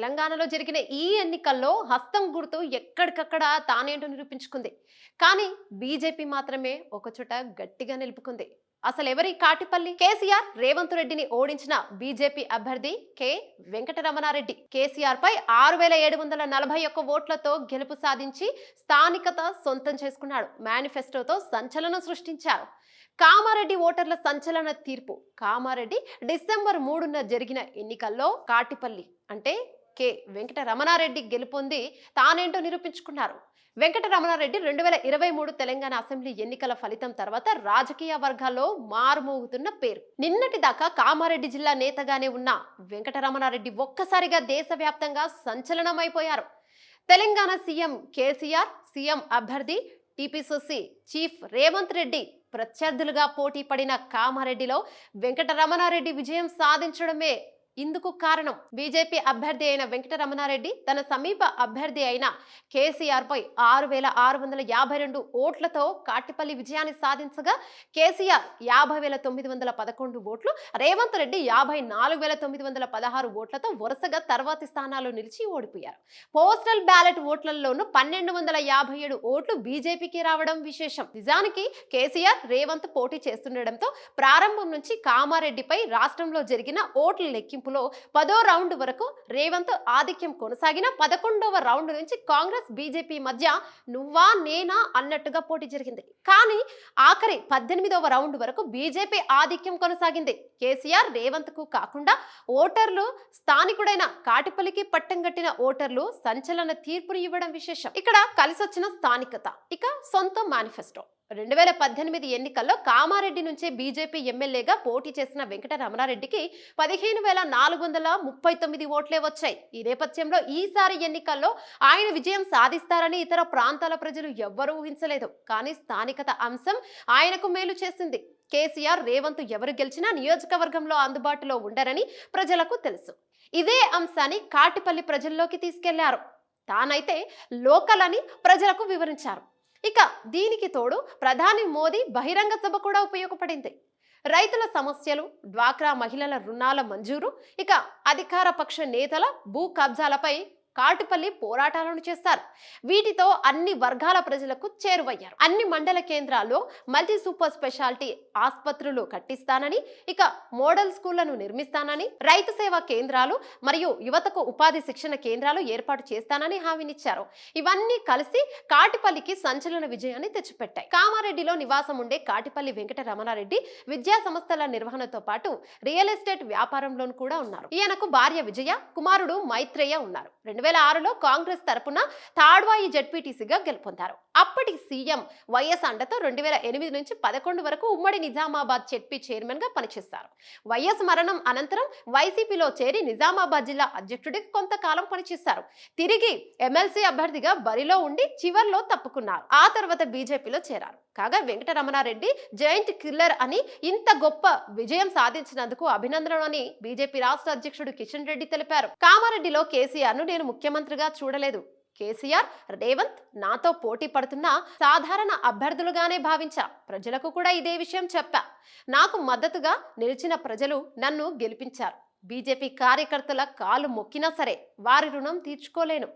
తెలంగాణలో జరిగిన ఈ ఎన్నికల్లో హస్తం గుర్తు ఎక్కడికక్కడ తానేంటో నిరూపించుకుంది. కానీ బీజేపీ మాత్రమే ఒకచోట గట్టిగా నిలుపుకుంది. అసలు ఎవరి కాటిపల్లి? కేసీఆర్ రేవంత్ రెడ్డిని ఓడించిన బీజేపీ అభ్యర్థి కె. వెంకటరమణారెడ్డి. కేసీఆర్ పై ఆరు వేల ఏడు వందల నలభై ఒక్క ఓట్లతో గెలుపు సాధించి స్థానికత సొంతం చేసుకున్నాడు. మేనిఫెస్టోతో సంచలనం సృష్టించారు. కామారెడ్డి ఓటర్ల సంచలన తీర్పు. కామారెడ్డి డిసెంబర్ మూడున జరిగిన ఎన్నికల్లో కాటిపల్లి అంటే కె. వెంకటరమణారెడ్డి గెలుపొంది తానేంటో నిరూపించుకున్నారు. వెంకటరమణారెడ్డి రెండు వేల ఇరవై మూడు తెలంగాణ అసెంబ్లీ ఎన్నికల ఫలితం తర్వాత రాజకీయ వర్గాల్లో మారుమోగుతున్న పేరు. నిన్నటి దాకా కామారెడ్డి జిల్లా నేతగానే ఉన్న వెంకటరమణారెడ్డి ఒక్కసారిగా దేశవ్యాప్తంగా సంచలనమైపోయారు. తెలంగాణ సీఎం కేసీఆర్ సీఎం అభ్యర్థి టీపీసీసీ చీఫ్ రేవంత్ రెడ్డి ప్రత్యర్థులుగా పోటీ పడిన కామారెడ్డిలో వెంకటరమణారెడ్డి విజయం సాధించడమే ఇందుకు కారణం బీజేపీ అభ్యర్థి అయిన వెంకటరమణారెడ్డి. తన సమీప అభ్యర్థి అయిన కేసీఆర్ పై ఆరు వేల ఆరు వందల యాభై రెండు ఓట్లతో కాటిపల్లి విజయాన్ని సాధించగా కేసీఆర్ యాభై వేల తొమ్మిది వందల పదకొండు ఓట్లు రేవంత్ రెడ్డి యాభై నాలుగు వేల తొమ్మిది వందల పదహారు ఓట్లతో వరుసగా తర్వాతి స్థానాల్లో నిలిచి ఓడిపోయారు. పోస్టల్ బ్యాలెట్ ఓట్లలోనూ పన్నెండు వందల యాభై ఏడు ఓట్లు బీజేపీకి రావడం విశేషం. నిజానికి కేసీఆర్ రేవంత్ పోటీ చేస్తుండటంతో ప్రారంభం నుంచి కామారెడ్డిపై రాష్ట్రంలో జరిగిన ఓట్ల లెక్కింపులో పదో రౌండ్ వరకు రేవంత్ ఆధిక్యం కొనసాగిన పదకొండవ రౌండ్ నుంచి కాంగ్రెస్ బీజేపీ మధ్య నువ్వా నేనా అన్నట్టుగా పోటీ జరిగింది. కానీ ఆఖరి పద్దెనిమిదవ రౌండ్ వరకు బీజేపీ ఆధిక్యం కొనసాగింది. కేసీఆర్ రేవంత్కు కాకుండా ఓటర్లు స్థానికుడైన కాటిపల్లికి పట్టం కట్టిన ఓటర్లు సంచలన తీర్పును ఇవ్వడం విశేషం. ఇక్కడ కలిసొచ్చిన స్థానికత. ఇక సొంత మేనిఫెస్టో. రెండు వేల పద్దెనిమిది ఎన్నికల్లో కామారెడ్డి నుంచే బీజేపీ ఎమ్మెల్యేగా పోటీ చేసిన వెంకట రమణారెడ్డికి పదిహేను వేల నాలుగు వందల ముప్పై తొమ్మిది ఓట్లే వచ్చాయి. ఈ నేపథ్యంలో ఈసారి ఎన్నికల్లో ఆయన విజయం సాధిస్తారని ఇతర ప్రాంతాల ప్రజలు ఎవ్వరూ ఊహించలేదు. కానీ స్థానికత అంశం ఆయనకు మేలు చేసింది. కేసీఆర్ రేవంత్ ఎవరు గెలిచినా నియోజకవర్గంలో అందుబాటులో ఉండరని ప్రజలకు తెలుసు. ఇదే అంశాన్ని కాటిపల్లి ప్రజల్లోకి తీసుకెళ్ళారు. తానైతే లోకల్ అని ప్రజలకు వివరించారు. ఇక దీనికి తోడు ప్రధాని మోదీ బహిరంగ సభ కూడా ఉపయోగపడింది. రైతుల సమస్యలు డ్వాక్రా మహిళల రుణాల మంజూరు ఇక అధికార పక్ష నేతల భూ కబ్జాలపై కాటుపల్లి పోరాటాలను చేస్తారు. వీటితో అన్ని వర్గాల ప్రజలకు చేరువయ్యారు. అన్ని మండల కేంద్రాల్లో మల్టీ సూపర్ స్పెషాలిటీ ఆసుపత్రులు కట్టిస్తానని ఇక మోడల్ స్కూళ్ళను నిర్మిస్తానని రైతు సేవా కేంద్రాలు మరియు యువతకు ఉపాధి శిక్షణ కేంద్రాలు ఏర్పాటు చేస్తానని హామీనిచ్చారు. ఇవన్నీ కలిసి కాటిపల్లికి సంచలన విజయాన్ని తెచ్చిపెట్టాయి. కామారెడ్డిలో నివాసం ఉండే కాటిపల్లి వెంకట రమణారెడ్డి విద్యా సంస్థల నిర్వహణతో పాటు రియల్ ఎస్టేట్ వ్యాపారంలోనూ కూడా ఉన్నారు. ఈయనకు భార్య విజయ కుమారుడు మైత్రేయ ఉన్నారు. రెండు వేల ఆరులో కాంగ్రెస్ తరపున తాడ్వాయి జడ్పీటీసీగా గెలుపొందారు. అప్పటి సీఎం వైఎస్ అండతో రెండు వేల ఎనిమిది నుంచి పదకొండు వరకు ఉమ్మడి నిజామాబాద్ జెడ్పీ చైర్మన్గా పనిచేశారు. వైఎస్ మరణం అనంతరం వైసీపీలో చేరి నిజామాబాద్ జిల్లా అధ్యక్షుడికి కొంతకాలం పనిచేశారు. తిరిగి ఎమ్మెల్సీ అభ్యర్థిగా బరిలో ఉండి చివర్లో తప్పుకున్నారు. ఆ తర్వాత బీజేపీలో చేరారు. కాగా వెంకటరమణారెడ్డి జైంట్ కిల్లర్ అని ఇంత గొప్ప విజయం సాధించినందుకు అభినందనలు అని బీజేపీ రాష్ట్ర అధ్యక్షుడు కిషన్ రెడ్డి తెలిపారు. కామారెడ్డిలో కేసీఆర్ను నేను ముఖ్యమంత్రిగా చూడలేదు. కేసీఆర్ రేవంత్ నాతో పోటీ పడుతున్న సాధారణ అభ్యర్థులుగానే భావించా. ప్రజలకు కూడా ఇదే విషయం చెప్పా. నాకు మద్దతుగా నిలిచిన ప్రజలు నన్ను గెలిపించారు. బీజేపీ కార్యకర్తల కాలు మొక్కినా సరే వారి రుణం తీర్చుకోలేను.